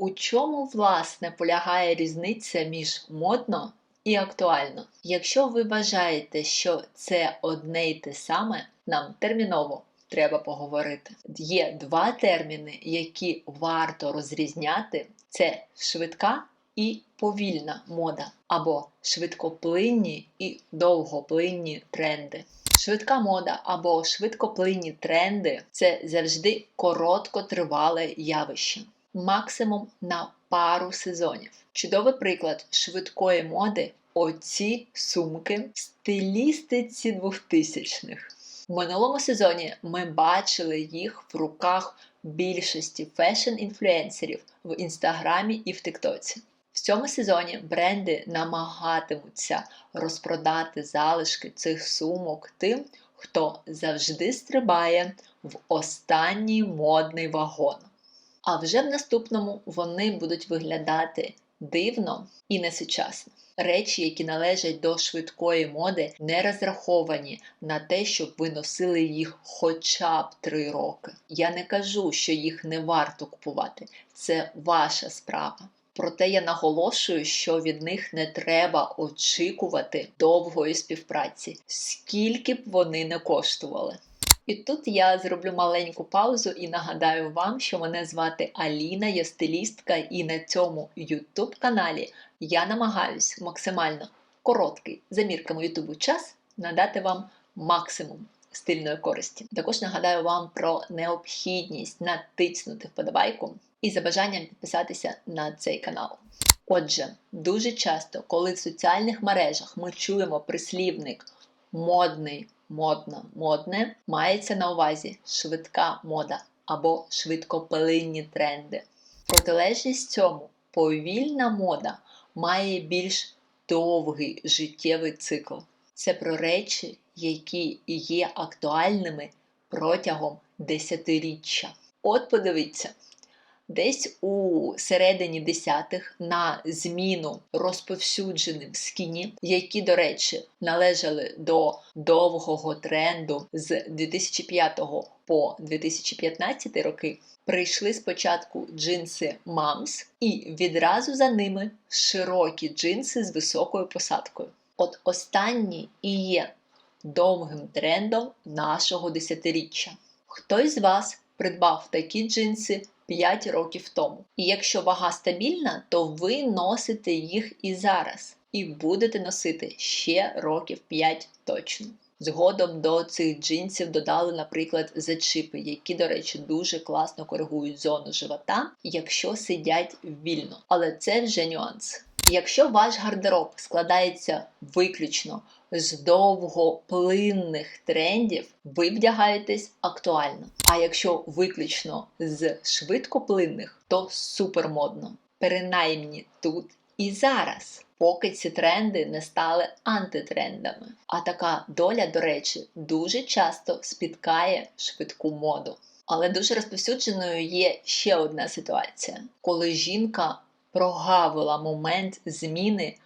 У чому, власне, полягає різниця між модно і актуально? Якщо ви вважаєте, що це одне й те саме, нам терміново треба поговорити. Є два терміни, які варто розрізняти: це швидка і повільна мода, або швидкоплинні і довгоплинні тренди. Швидка мода або швидкоплинні тренди це завжди короткотривале явище, максимум на пару сезонів. Чудовий приклад швидкої моди оці сумки в стилістиці 2000-х. В минулому сезоні ми бачили їх в руках більшості фешн-інфлюенсерів в інстаграмі і в Тиктоці. В цьому сезоні бренди намагатимуться розпродати залишки цих сумок тим, хто завжди стрибає в останній модний вагон. А вже в наступному вони будуть виглядати дивно і несучасно. Речі, які належать до швидкої моди, не розраховані на те, щоб ви носили їх хоча б три роки. Я не кажу, що їх не варто купувати, це ваша справа. Проте я наголошую, що від них не треба очікувати довгої співпраці, скільки б вони не коштували. І тут я зроблю маленьку паузу і нагадаю вам, що мене звати Аліна, я стилістка, і на цьому YouTube каналі я намагаюсь максимально короткий за мірками YouTube час надати вам максимум стильної користі. Також нагадаю вам про необхідність натиснути вподобайку і за бажанням підписатися на цей канал. Отже, дуже часто, коли в соціальних мережах ми чуємо прислівник модний, модно, модне, мається на увазі швидка мода або швидкоплинні тренди. Протилежність цьому повільна мода має більш довгий життєвий цикл. Це про речі, які є актуальними протягом десятиріччя. От подивіться, десь у середині десятих на зміну розповсюдженим скіні, які, до речі, належали до довгого тренду з 2005 по 2015 роки, прийшли спочатку джинси Mams і відразу за ними широкі джинси з високою посадкою. От останні і є довгим трендом нашого десятиріччя. Хтось з вас придбав такі джинси 5 років тому. І якщо вага стабільна, то ви носите їх і зараз, і будете носити ще років 5 точно. Згодом до цих джинсів додали, наприклад, зачіпи, які, до речі, дуже класно коригують зону живота, якщо сидять вільно. Але це вже нюанс. Якщо ваш гардероб складається виключно з довгоплинних трендів, ви вдягаєтесь актуально. А якщо виключно з швидкоплинних, то супермодно. Принаймні тут і зараз, поки ці тренди не стали антитрендами. А така доля, до речі, дуже часто спіткає швидку моду. Але дуже розповсюдженою є ще одна ситуація, коли жінка прогавила момент зміни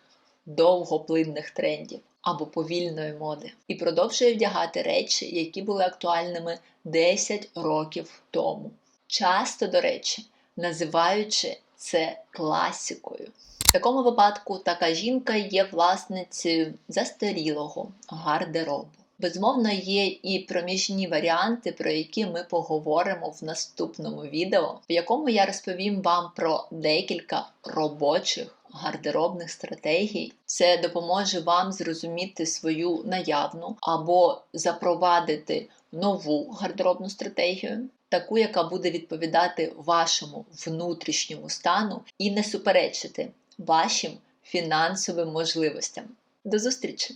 довгоплинних трендів або повільної моди і продовжує вдягати речі, які були актуальними 10 років тому. Часто, до речі, називаючи це класикою. В такому випадку така жінка є власницею застарілого гардеробу. Безумовно, є і проміжні варіанти, про які ми поговоримо в наступному відео, в якому я розповім вам про декілька робочих гардеробних стратегій. Це допоможе вам зрозуміти свою наявну або запровадити нову гардеробну стратегію, таку, яка буде відповідати вашому внутрішньому стану і не суперечити вашим фінансовим можливостям. До зустрічі!